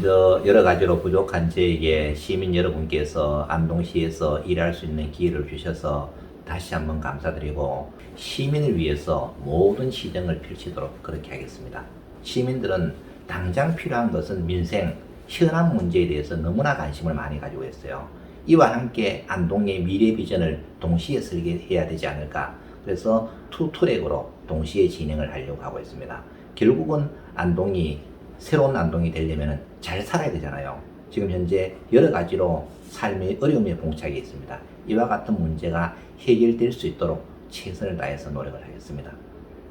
먼저 여러 가지로 부족한 저에게 시민 여러분께서 안동시에서 일할 수 있는 기회를 주셔서 다시 한번 감사드리고 시민을 위해서 모든 시정을 펼치도록 그렇게 하겠습니다. 시민들은 당장 필요한 것은 민생, 현안 문제에 대해서 너무나 관심을 많이 가지고 있어요. 이와 함께 안동의 미래 비전을 동시에 설계해야 되지 않을까. 그래서 투 트랙으로 동시에 진행을 하려고 하고 있습니다. 결국은 안동이 새로운 안동이 되려면 잘 살아야 되잖아요. 지금 현재 여러 가지로 삶의 어려움에 봉착해 있습니다. 이와 같은 문제가 해결될 수 있도록 최선을 다해서 노력을 하겠습니다.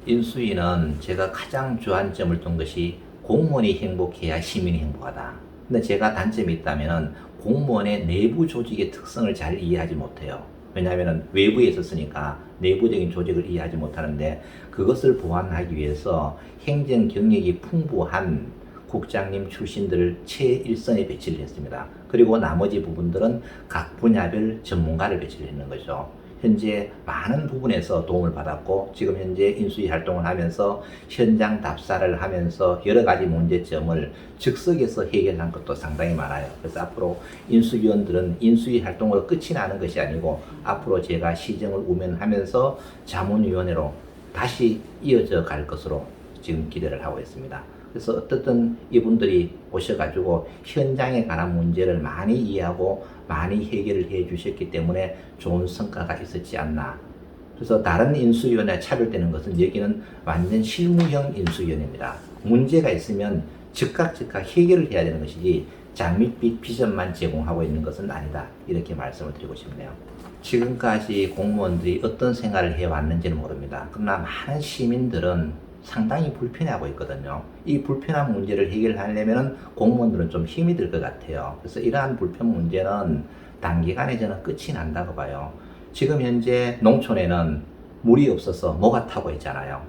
인수위는 제가 가장 주안점을 둔 것이 공무원이 행복해야 시민이 행복하다. 근데 제가 단점이 있다면 공무원의 내부 조직의 특성을 잘 이해하지 못해요. 왜냐하면 외부에 있었으니까 내부적인 조직을 이해하지 못하는데 그것을 보완하기 위해서 행정 경력이 풍부한 국장님 출신들을 최일선에 배치를 했습니다. 그리고 나머지 부분들은 각 분야별 전문가를 배치를 했는 거죠. 현재 많은 부분에서 도움을 받았고 지금 현재 인수위 활동을 하면서 현장 답사를 하면서 여러 가지 문제점을 즉석에서 해결한 것도 상당히 많아요. 그래서 앞으로 인수위원들은 인수위 활동으로 끝이 나는 것이 아니고 앞으로 제가 시정을 우면하면서 자문위원회로 다시 이어져 갈 것으로 지금 기대를 하고 있습니다. 그래서 어떻든 이분들이 오셔가지고 현장에 관한 문제를 많이 이해하고 많이 해결을 해 주셨기 때문에 좋은 성과가 있었지 않나. 그래서 다른 인수위원회 차별되는 것은 여기는 완전 실무형 인수위원회입니다. 문제가 있으면 즉각 즉각 해결을 해야 되는 것이지 장밋빛 비전만 제공하고 있는 것은 아니다. 이렇게 말씀을 드리고 싶네요. 지금까지 공무원들이 어떤 생활을 해왔는지는 모릅니다. 그러나 많은 시민들은 상당히 불편해하고 있거든요. 이 불편한 문제를 해결하려면 공무원들은 좀 힘이 들 것 같아요. 그래서 이러한 불편 문제는 단기간에 저는 끝이 난다고 봐요. 지금 현재 농촌에는 물이 없어서 뭐가 타고 있잖아요.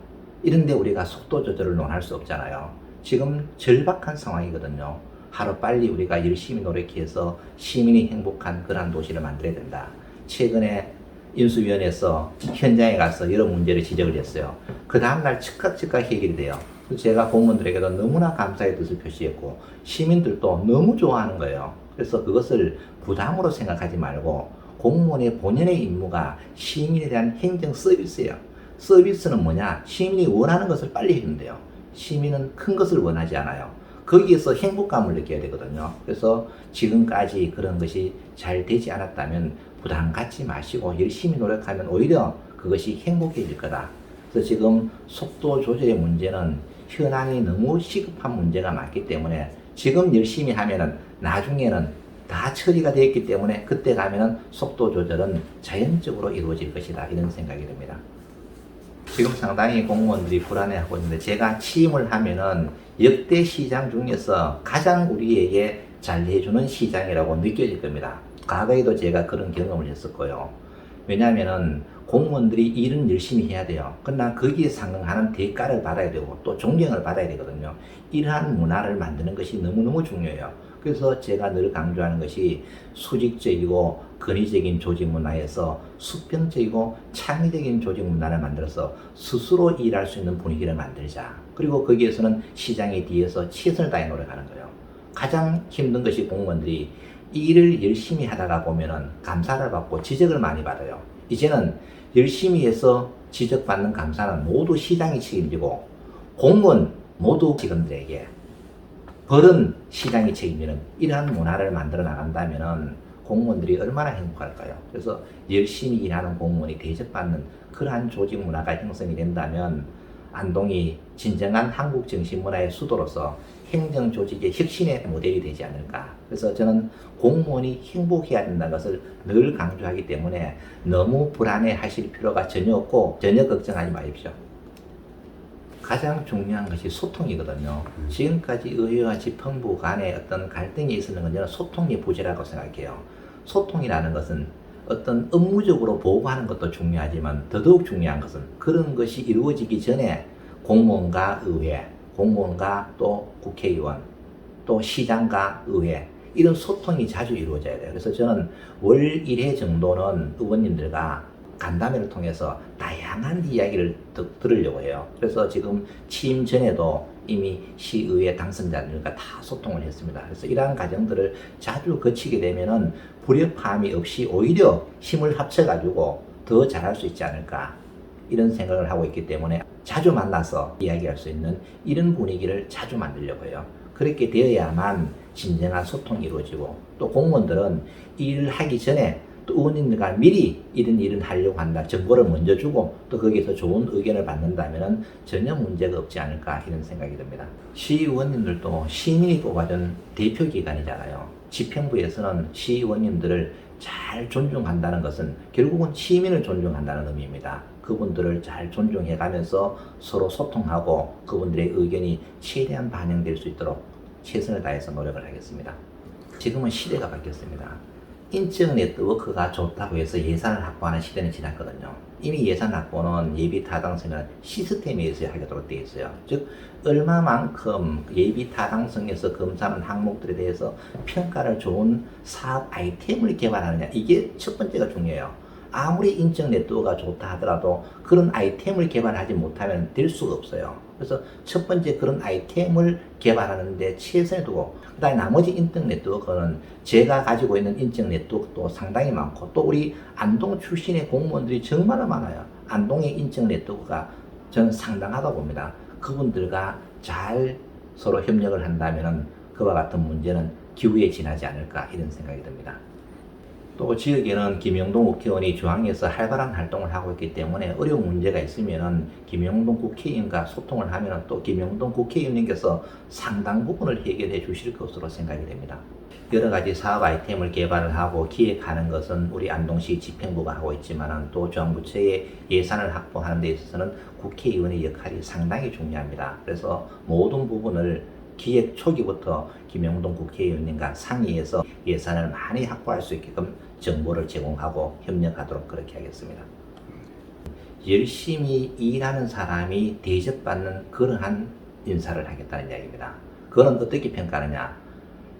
이런데 우리가 속도 조절을 논할 수 없잖아요. 지금 절박한 상황이거든요. 하루 빨리 우리가 열심히 노력해서 시민이 행복한 그런 도시를 만들어야 된다. 최근에 인수위원회에서 현장에 가서 여러 문제를 지적을 했어요. 그 다음날 즉각 즉각 해결이 돼요. 그래서 제가 공무원들에게도 너무나 감사의 뜻을 표시했고 시민들도 너무 좋아하는 거예요. 그래서 그것을 부담으로 생각하지 말고 공무원의 본연의 임무가 시민에 대한 행정 서비스예요. 서비스는 뭐냐? 시민이 원하는 것을 빨리 해주면 돼요. 시민은 큰 것을 원하지 않아요. 거기에서 행복감을 느껴야 되거든요. 그래서 지금까지 그런 것이 잘 되지 않았다면 부담 갖지 마시고 열심히 노력하면 오히려 그것이 행복해질 거다. 그래서 지금 속도 조절의 문제는 현황이 너무 시급한 문제가 많기 때문에 지금 열심히 하면은 나중에는 다 처리가 되었기 때문에 그때 가면은 속도 조절은 자연적으로 이루어질 것이다. 이런 생각이 듭니다. 지금 상당히 공무원들이 불안해하고 있는데 제가 취임을 하면은 역대 시장 중에서 가장 우리에게 잘 해주는 시장이라고 느껴질 겁니다. 과거에도 제가 그런 경험을 했었고요. 왜냐하면은 공무원들이 일은 열심히 해야 돼요. 그러나 거기에 상응하는 대가를 받아야 되고 또 존경을 받아야 되거든요. 이러한 문화를 만드는 것이 너무너무 중요해요. 그래서 제가 늘 강조하는 것이 수직적이고 근위적인 조직 문화에서 수평적이고 창의적인 조직 문화를 만들어서 스스로 일할 수 있는 분위기를 만들자. 그리고 거기에서는 시장에 뒤에서 최선을 다해 노력하는 거예요. 가장 힘든 것이 공무원들이 일을 열심히 하다가 보면은 감사를 받고 지적을 많이 받아요. 이제는 열심히 해서 지적받는 감사는 모두 시장이 책임지고 공무원 모두 직원들에게 벌은 시장이 책임지는 이러한 문화를 만들어 나간다면은 공무원들이 얼마나 행복할까요? 그래서 열심히 일하는 공무원이 대접받는 그러한 조직 문화가 형성이 된다면 안동이 진정한 한국 정신 문화의 수도로서 행정 조직의 혁신의 모델이 되지 않을까. 그래서 저는 공무원이 행복해야 된다는 것을 늘 강조하기 때문에 너무 불안해 하실 필요가 전혀 없고 전혀 걱정하지 마십시오. 가장 중요한 것이 소통이거든요. 지금까지 의회와 지평부 간의 어떤 갈등이 있었는 건 저는 소통이 부재라고 생각해요. 소통이라는 것은 어떤 업무적으로 보고하는 것도 중요하지만 더더욱 중요한 것은 그런 것이 이루어지기 전에 공무원과 의회, 공무원과 또 국회의원, 또 시장과 의회 이런 소통이 자주 이루어져야 돼요. 그래서 저는 월 1회 정도는 의원님들과 간담회를 통해서 다양한 이야기를 듣, 들으려고 해요. 그래서 지금 취임 전에도 이미 시의회 당선자들과 다 소통을 했습니다. 그래서 이러한 과정들을 자주 거치게 되면은 불협화음이 없이 오히려 힘을 합쳐가지고 더 잘할 수 있지 않을까 이런 생각을 하고 있기 때문에 자주 만나서 이야기할 수 있는 이런 분위기를 자주 만들려고 해요. 그렇게 되어야만 진정한 소통이 이루어지고 또 공무원들은 일을 하기 전에 또 의원님들과 미리 이런 일을 하려고 한다. 정보를 먼저 주고 또 거기에서 좋은 의견을 받는다면 전혀 문제가 없지 않을까 이런 생각이 듭니다. 시의원님들도 시민이 뽑아준 대표 기관이잖아요. 지평부에서는 시의원님들을 잘 존중한다는 것은 결국은 시민을 존중한다는 의미입니다. 그분들을 잘 존중해 가면서 서로 소통하고 그분들의 의견이 최대한 반영될 수 있도록 최선을 다해서 노력을 하겠습니다. 지금은 시대가 바뀌었습니다. 인적 네트워크가 좋다고 해서 예산을 확보하는 시대는 지났거든요. 이미 예산 확보는 예비 타당성이라는 시스템에 의해서 하도록 되어 있어요. 즉, 얼마만큼 예비 타당성에서 검사하는 항목들에 대해서 평가를 좋은 사업 아이템을 개발하느냐. 이게 첫 번째가 중요해요. 아무리 인적 네트워크가 좋다 하더라도 그런 아이템을 개발하지 못하면 될 수가 없어요. 그래서 첫 번째 그런 아이템을 개발하는데 최선을 두고 그다음에 나머지 인적 네트워크는 제가 가지고 있는 인적 네트워크도 상당히 많고 또 우리 안동 출신의 공무원들이 정말 많아요. 안동의 인적 네트워크가 저는 상당하다고 봅니다. 그분들과 잘 서로 협력을 한다면 그와 같은 문제는 기후에 지나지 않을까 이런 생각이 듭니다. 또 지역에는 김영동 국회의원이 중앙에서 활발한 활동을 하고 있기 때문에 어려운 문제가 있으면은 김영동 국회의원과 소통을 하면은 또 김영동 국회의원님께서 상당 부분을 해결해 주실 것으로 생각이 됩니다. 여러 가지 사업 아이템을 개발을 하고 기획하는 것은 우리 안동시 집행부가 하고 있지만은 또 중앙부처의 예산을 확보하는 데 있어서는 국회의원의 역할이 상당히 중요합니다. 그래서 모든 부분을 기획 초기부터 김영동 국회의원님과 상의해서 예산을 많이 확보할 수 있게끔 정보를 제공하고 협력하도록 그렇게 하겠습니다. 열심히 일하는 사람이 대접받는 그러한 인사를 하겠다는 이야기입니다. 그건 어떻게 평가하느냐?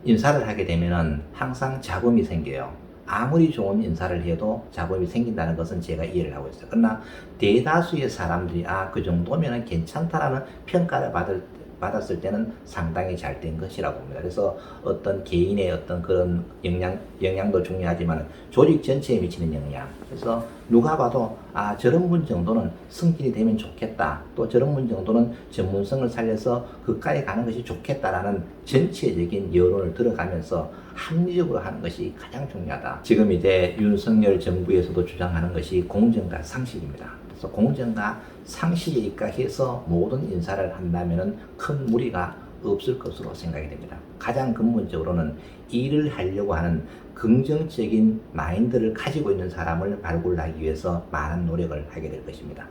인사를 하게 되면은 항상 잡음이 생겨요. 아무리 좋은 인사를 해도 잡음이 생긴다는 것은 제가 이해를 하고 있어요. 그러나 대다수의 사람들이 아, 그 정도면 괜찮다라는 평가를 받을 받았을 때는 상당히 잘 된 것이라고 봅니다. 그래서 어떤 개인의 어떤 그런 영향, 영향도 중요하지만 조직 전체에 미치는 영향. 그래서 누가 봐도 아, 저런 분 정도는 승진이 되면 좋겠다. 또 저런 분 정도는 전문성을 살려서 그까지 가는 것이 좋겠다라는 전체적인 여론을 들어가면서 합리적으로 하는 것이 가장 중요하다. 지금 이제 윤석열 정부에서도 주장하는 것이 공정과 상식입니다. 그래서 공정과 상식에 입각해서 모든 인사를 한다면 큰 무리가 없을 것으로 생각이 됩니다. 가장 근본적으로는 일을 하려고 하는 긍정적인 마인드를 가지고 있는 사람을 발굴하기 위해서 많은 노력을 하게 될 것입니다.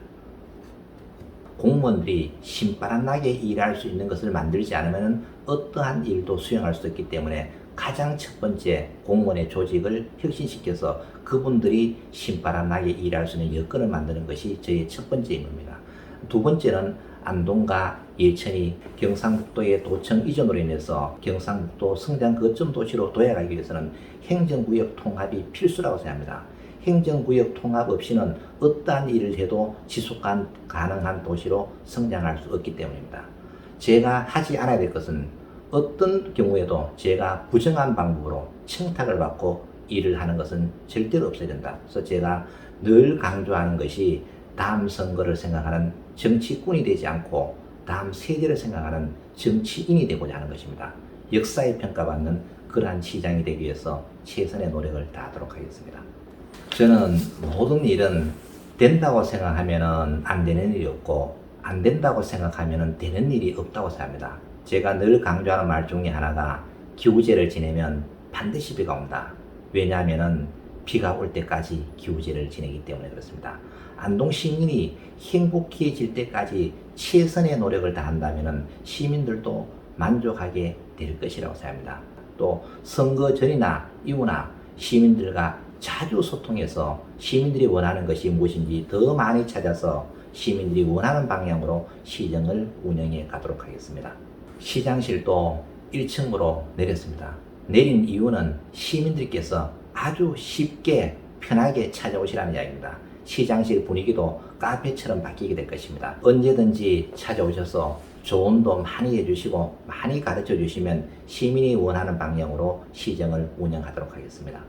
공무원들이 신바람 나게 일할 수 있는 것을 만들지 않으면 어떠한 일도 수행할 수 없기 때문에 가장 첫 번째 공무원의 조직을 혁신시켜서 그분들이 신바람 나게 일할 수 있는 여건을 만드는 것이 저의 첫 번째 임무입니다. 두 번째는 안동과 예천이 경상북도의 도청 이전으로 인해서 경상북도 성장 거점 도시로 도약하기 위해서는 행정구역 통합이 필수라고 생각합니다. 행정구역 통합 없이는 어떠한 일을 해도 지속 가능한 도시로 성장할 수 없기 때문입니다. 제가 하지 않아야 될 것은 어떤 경우에도 제가 부정한 방법으로 청탁을 받고 일을 하는 것은 절대로 없어야 된다. 그래서 제가 늘 강조하는 것이 다음 선거를 생각하는 정치꾼이 되지 않고 다음 세대를 생각하는 정치인이 되고자 하는 것입니다. 역사에 평가받는 그러한 시장이 되기 위해서 최선의 노력을 다하도록 하겠습니다. 저는 모든 일은 된다고 생각하면 안 되는 일이 없고 안 된다고 생각하면 되는 일이 없다고 생각합니다. 제가 늘 강조하는 말 중에 하나가 기후제를 지내면 반드시 비가 온다. 왜냐하면 비가 올 때까지 기후제를 지내기 때문에 그렇습니다. 안동 시민이 행복해질 때까지 최선의 노력을 다한다면 시민들도 만족하게 될 것이라고 생각합니다. 또 선거 전이나 이후나 시민들과 자주 소통해서 시민들이 원하는 것이 무엇인지 더 많이 찾아서 시민들이 원하는 방향으로 시정을 운영해 가도록 하겠습니다. 시장실도 1층으로 내렸습니다. 내린 이유는 시민들께서 아주 쉽게 편하게 찾아오시라는 이야기입니다. 시장실 분위기도 카페처럼 바뀌게 될 것입니다. 언제든지 찾아오셔서 조언도 많이 해주시고 많이 가르쳐 주시면 시민이 원하는 방향으로 시정을 운영하도록 하겠습니다.